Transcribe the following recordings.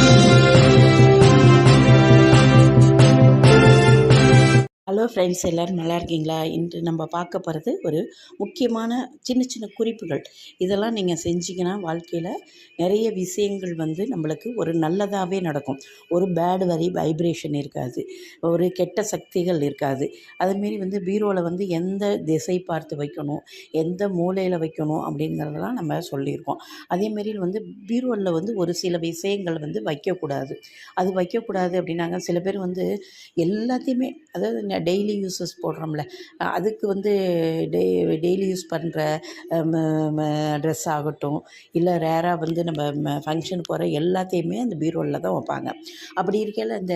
Thank you. Hello friends எல்லோரும் நல்லா இருக்கீங்களா? இன்று நம்ம பார்க்க போகிறது ஒரு முக்கியமான சின்ன சின்ன குறிப்புகள். இதெல்லாம் நீங்கள் செஞ்சிங்கன்னா வாழ்க்கையில் நிறைய விஷயங்கள் வந்து நம்மளுக்கு ஒரு நல்லதாகவே நடக்கும். ஒரு பேடு வரி வைப்ரேஷன் இருக்காது. ஒரு கெட்ட சக்திகள் இருக்காது. அதுமாரி வந்து பீரோவில் வந்து எந்த திசை பார்த்து வைக்கணும் எந்த மூலையில் வைக்கணும் அப்படிங்கிறதெல்லாம் நம்ம சொல்லியிருக்கோம். அதேமாரி வந்து பீரோவில் வந்து ஒரு சில விஷயங்கள் வந்து வைக்கக்கூடாது. அது வைக்கக்கூடாது அப்படின்னாங்க. சில பேர் வந்து எல்லாத்தையுமே அதாவது டெய்லி யூஸஸ் போடுறோம்ல. அதுக்கு வந்து டெய் டெய்லி யூஸ் பண்ணுற ட்ரெஸ் ஆகட்டும் இல்லை ரேராக வந்து நம்ம ஃபங்க்ஷன் போகிற எல்லாத்தையுமே அந்த பீரோவில் தான் வைப்பாங்க. அப்படி இருக்கையில் இந்த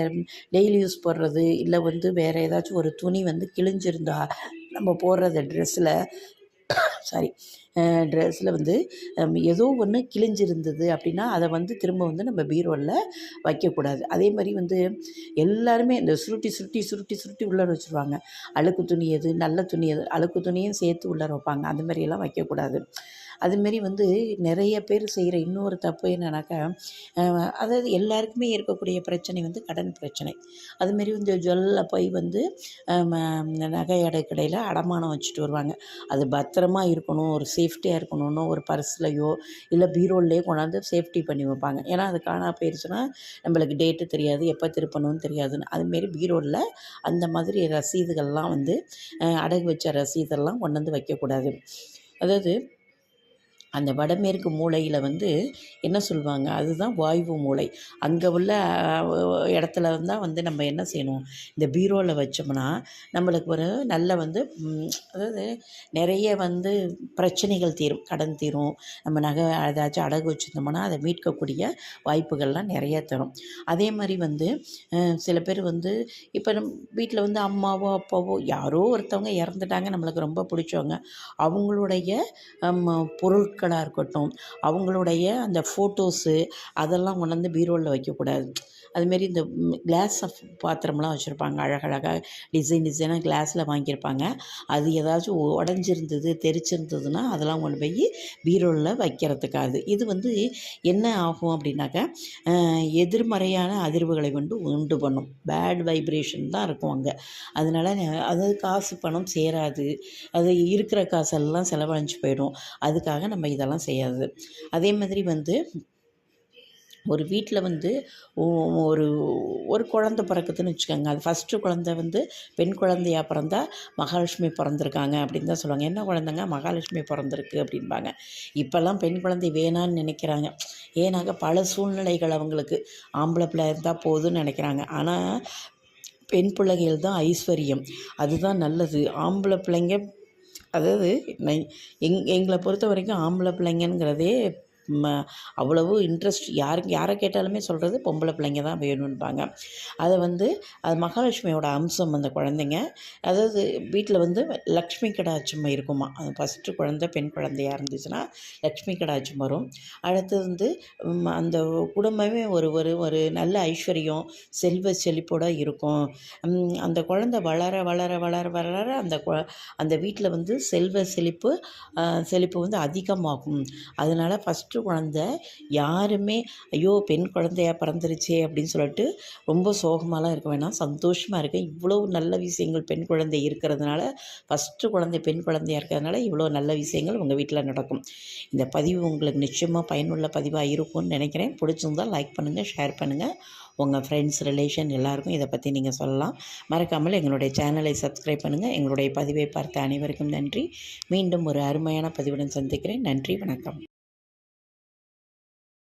டெய்லி யூஸ் போடுறது இல்லை வந்து வேறு ஏதாச்சும் ஒரு துணி வந்து கிழிஞ்சிருந்தா நம்ம போடுறத ட்ரெஸ்ஸில் சாரி ட்ரெஸ்ஸில் வந்து ஏதோ ஒன்று கிழிஞ்சிருந்தது அப்படின்னா அதை வந்து திரும்ப வந்து நம்ம பீரோவில் வைக்கக்கூடாது. அதே மாதிரி வந்து எல்லாருமே இந்த சுருட்டி சுருட்டி சுருட்டி சுருட்டி உள்ளார வச்சுருவாங்க. அழுக்கு துணி எது நல்ல துணி எது அழுக்கு துணியும் சேர்த்து உள்ளார வைப்பாங்க. அந்த மாதிரியெல்லாம் வைக்கக்கூடாது. அதுமாரி வந்து நிறைய பேர் செய்கிற இன்னொரு தப்பு என்னன்னாக்கா அதாவது எல்லாருக்குமே இருக்கக்கூடிய பிரச்சனை வந்து கடன் பிரச்சனை. அதுமாரி வந்து ஜுவல்ல போய் வந்து நகை அடை கடையில் அடமானம் வச்சுட்டு வருவாங்க. அது பத்திரமா இருக்கணும் ஒரு சேஃப்டியாக இருக்கணும்னு ஒரு பர்ஸ்லையோ இல்லை பீரோல்லையோ கொண்டாந்து சேஃப்டி பண்ணி வைப்பாங்க. ஏன்னா அது காணா போயிடுச்சுன்னா நம்மளுக்கு டேட்டு தெரியாது எப்போ திருப்பணும்னு தெரியாதுன்னு. அதுமாரி பீரோவில் அந்த மாதிரி ரசீதுகள்லாம் வந்து அடகு வச்ச ரசீதெல்லாம் கொண்டு வந்து வைக்கக்கூடாது. அதாவது அந்த வடமேற்கு மூலையில் வந்து என்ன சொல்லுவாங்க அதுதான் வாய்வு மூலை. அங்கே உள்ள இடத்துல தான் வந்து நம்ம என்ன செய்யணும்? இந்த பீரோவில் வச்சோம்னா நம்மளுக்கு ஒரு நல்ல வந்து அதாவது நிறைய வந்து பிரச்சனைகள் தீரும் கடன் தீரும். நம்ம நகை ஏதாச்சும் அடகு வச்சுருந்தோம்னா அதை மீட்கக்கூடிய வாய்ப்புகள்லாம் நிறைய தரும். அதே மாதிரி வந்து சில பேர் வந்து இப்போ நம் வீட்டில் வந்து அம்மாவோ அப்பாவோ யாரோ ஒருத்தவங்க இறந்துட்டாங்க நம்மளுக்கு ரொம்ப பிடிச்சவங்க. அவங்களுடைய பொருட்கள் பொருட்களாக இருக்கட்டும் அவங்களுடைய அந்த ஃபோட்டோஸு அதெல்லாம் கொண்டாந்து பீரோவில் வைக்கக்கூடாது. அதுமாரி இந்த கிளாஸ் ஆஃப் பாத்திரம்லாம் வச்சுருப்பாங்க அழகழகாக டிசைன் டிசைனாக கிளாஸில் வாங்கியிருப்பாங்க. அது ஏதாச்சும் உடஞ்சிருந்தது தெரிச்சிருந்ததுன்னா அதெல்லாம் கொண்டு போய் பீரோவில் வைக்கிறதுக்காது. இது வந்து என்ன ஆகும் அப்படின்னாக்கா எதிர்மறையான அதிர்வுகளை வந்து உண்டு பண்ணும். பேட் வைப்ரேஷன் தான் இருக்கும் அங்கே. அதனால் அது காசு பணம் சேராது. அது இருக்கிற காசெல்லாம் செலவழிஞ்சு போயிடும். அதுக்காக நம்ம இதெல்லாம் செய்யாது. அதே மாதிரி வந்து ஒரு வீட்டில் வந்து ஒரு ஒரு குழந்த பிறக்குதுன்னு வச்சுக்கோங்க. அது ஃபஸ்ட்டு குழந்த வந்து பெண் குழந்தையாக பிறந்தா மகாலட்சுமி பிறந்திருக்காங்க அப்படின்னு தான் சொல்லுவாங்க. என்ன குழந்தைங்க? மகாலட்சுமி பிறந்திருக்கு அப்படின்பாங்க இப்போல்லாம் பெண் குழந்தை வேணான்னு நினைக்கிறாங்க. ஏன்னாக்க பல சூழ்நிலைகள் அவங்களுக்கு. ஆம்பளை பிள்ளை இருந்தால் போதும்னு நினைக்கிறாங்க. ஆனால் பெண் பிள்ளைகள் தான் ஐஸ்வர்யம். அதுதான் நல்லது. ஆம்பளை பிள்ளைங்க அதாவது எங் எங்களை பொறுத்த வரைக்கும் ஆம்பளை பிள்ளைங்கங்கிறதே அவ்வளவு இன்ட்ரெஸ்ட் யாருக்கு யாரை கேட்டாலுமே சொல்கிறது பொம்பளை பிள்ளைங்க தான் வேணும்பாங்க அதை வந்து அது மகாலட்சுமியோட அம்சம் அந்த குழந்தைங்க. அதாவது வீட்டில் வந்து லக்ஷ்மி கடாட்சம் இருக்குமா? அது ஃபஸ்ட்டு குழந்தை பெண் குழந்தையாக இருந்துச்சுன்னா லக்ஷ்மி கடாட்சம் வரும். அடுத்தது வந்து அந்த குடும்பமே ஒரு ஒரு ஒரு நல்ல ஐஸ்வர்யம் செல்வ செழிப்போடு இருக்கும். அந்த குழந்தை வளர வளர வளர வளர அந்த அந்த வீட்டில் வந்து செல்வ செழிப்பு செழிப்பு வந்து அதிகமாகும். அதனால் ஃபஸ்ட்டு குழந்த யாருமே ஐயோ பெண் குழந்தையாக பிறந்துருச்சே அப்படின்னு சொல்லிட்டு ரொம்ப சோகமாலாம் இருக்க வேணாம். சந்தோஷமாக இருக்கேன் இவ்வளோ நல்ல விஷயங்கள் பெண் குழந்தை இருக்கிறதுனால ஃபஸ்ட்டு குழந்தை பெண் குழந்தையாக இருக்கிறதுனால இவ்வளோ நல்ல விஷயங்கள் உங்கள் வீட்டில் நடக்கும். இந்த பதிவு உங்களுக்கு நிச்சயமாக பயனுள்ள பதிவாக இருக்கும்னு நினைக்கிறேன். பிடிச்சிருந்தால் லைக் பண்ணுங்கள் ஷேர் பண்ணுங்கள் உங்கள் ஃப்ரெண்ட்ஸ் ரிலேஷன் எல்லாருக்கும் இதை பற்றி நீங்கள் சொல்லலாம். மறக்காமல் எங்களுடைய சேனலை சப்ஸ்கிரைப் பண்ணுங்கள் எங்களுடைய பதிவை பார்த்த அனைவருக்கும் நன்றி. மீண்டும் ஒரு அருமையான பதிவுடன் சந்திக்கிறேன். நன்றி வணக்கம்.